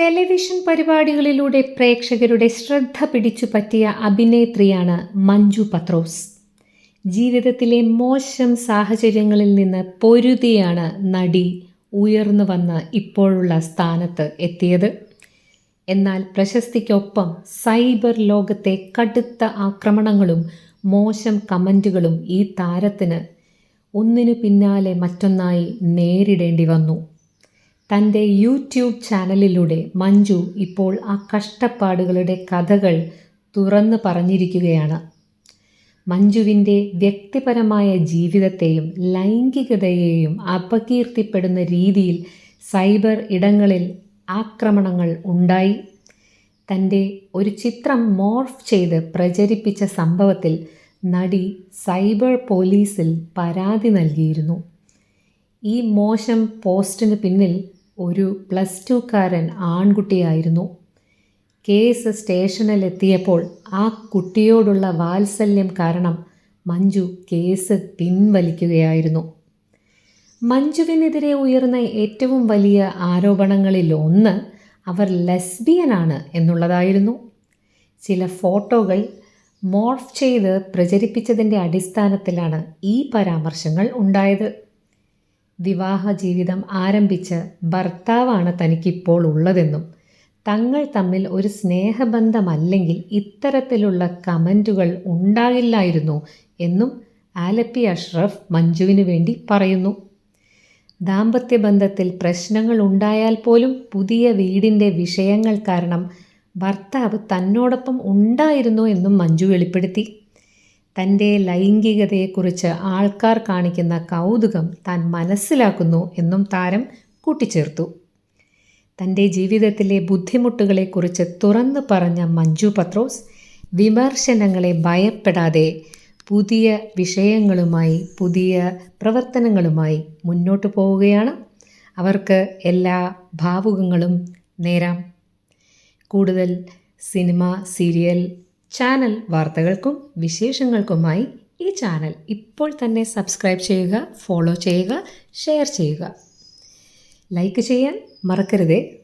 Television പരിപാടികളിലൂടെ പ്രേക്ഷകരുടെ ശ്രദ്ധ പിടിച്ചു പറ്റിയ അഭിനേത്രിയാണ് മഞ്ജു പത്രോസ്. ജീവിതത്തിലെ മോശം സാഹചര്യങ്ങളിൽ നിന്ന് പൊരുതിയാണ് നടി ഉയർന്നു വന്ന് ഇപ്പോഴുള്ള സ്ഥാനത്ത് എത്തിയത്. എന്നാൽ പ്രശസ്തിക്കൊപ്പം സൈബർ ലോകത്തെ കടുത്ത ആക്രമണങ്ങളും മോശം കമന്റുകളും ഈ താരത്തിന് ഒന്നിനു പിന്നാലെ മറ്റൊന്നായി നേരിടേണ്ടി വന്നു. തന്റെ യൂട്യൂബ് ചാനലിലൂടെ മഞ്ജു ഇപ്പോൾ ആ കഷ്ടപ്പാടുകളുടെ കഥകൾ തുറന്നു പറഞ്ഞിരിക്കുകയാണ്. മഞ്ജുവിന്റെ വ്യക്തിപരമായ ജീവിതത്തെയും ലൈംഗികതയെയും അപകീർത്തിപ്പെടുന്ന രീതിയിൽ സൈബർ ഇടങ്ങളിൽ ആക്രമണങ്ങൾ ഉണ്ടായി. തന്റെ ഒരു ചിത്രം മോർഫ് ചെയ്ത് പ്രചരിപ്പിച്ച സംഭവത്തിൽ നടി സൈബർ പോലീസിൽ പരാതി നൽകിയിരുന്നു. ഈ മോശം പോസ്റ്റിന് പിന്നിൽ ഒരു പ്ലസ് ടുക്കാരൻ ആൺകുട്ടിയായിരുന്നു. കേസ് സ്റ്റേഷനിലെത്തിയപ്പോൾ ആ കുട്ടിയോടുള്ള വാത്സല്യം കാരണം മഞ്ജു കേസ് പിൻവലിക്കുകയായിരുന്നു. മഞ്ജുവിനെതിരെ ഉയർന്ന ഏറ്റവും വലിയ ആരോപണങ്ങളിൽ ഒന്ന് അവർ ലെസ്ബിയനാണ് എന്നുള്ളതായിരുന്നു. ചില ഫോട്ടോകൾ മോർഫ് ചെയ്ത് പ്രചരിപ്പിച്ചതിന്റെ അടിസ്ഥാനത്തിലാണ് ഈ പരാമർശങ്ങൾ ഉണ്ടായത്. വിവാഹ ജീവിതം ആരംഭിച്ച് ഭർത്താവാണ് തനിക്കിപ്പോൾ ഉള്ളതെന്നും തങ്ങൾ തമ്മിൽ ഒരു സ്നേഹബന്ധമല്ലെങ്കിൽ ഇത്തരത്തിലുള്ള കമന്റുകൾ ഉണ്ടാകില്ലായിരുന്നു എന്നും ആലപ്പി അഷ്റഫ് മഞ്ജുവിന് വേണ്ടി പറയുന്നു. ദാമ്പത്യ ബന്ധത്തിൽ പ്രശ്നങ്ങൾ ഉണ്ടായാൽ പോലും പുതിയ വീടിന്റെ വിഷയങ്ങൾ കാരണം ഭർത്താവ് തന്നോടൊപ്പം ഉണ്ടായിരുന്നു എന്നും മഞ്ജു വെളിപ്പെടുത്തി. തന്റെ ലൈംഗികതയെക്കുറിച്ച് ആൾക്കാർ കാണിക്കുന്ന കൗതുകം താൻ മനസ്സിലാക്കുന്നു എന്നും താരം കൂട്ടിച്ചേർത്തു. തന്റെ ജീവിതത്തിലെ ബുദ്ധിമുട്ടുകളെക്കുറിച്ച് തുറന്നു പറഞ്ഞ മഞ്ജു പത്രോസ് വിമർശനങ്ങളെ ഭയപ്പെടാതെ പുതിയ വിഷയങ്ങളുമായി പുതിയ പ്രവർത്തനങ്ങളുമായി മുന്നോട്ട് പോവുകയാണ്. അവർക്ക് എല്ലാ ഭാവുകങ്ങളും നേരാം. കൂടുതൽ സിനിമ സീരിയൽ ചാനൽ വാർത്തകൾക്കും വിശേഷങ്ങൾക്കുമായി ഈ ചാനൽ ഇപ്പോൾ തന്നെ സബ്സ്ക്രൈബ് ചെയ്യുക ഫോളോ ചെയ്യുക ഷെയർ ചെയ്യുക. ലൈക്ക് ചെയ്യാൻ മറക്കരുതേ.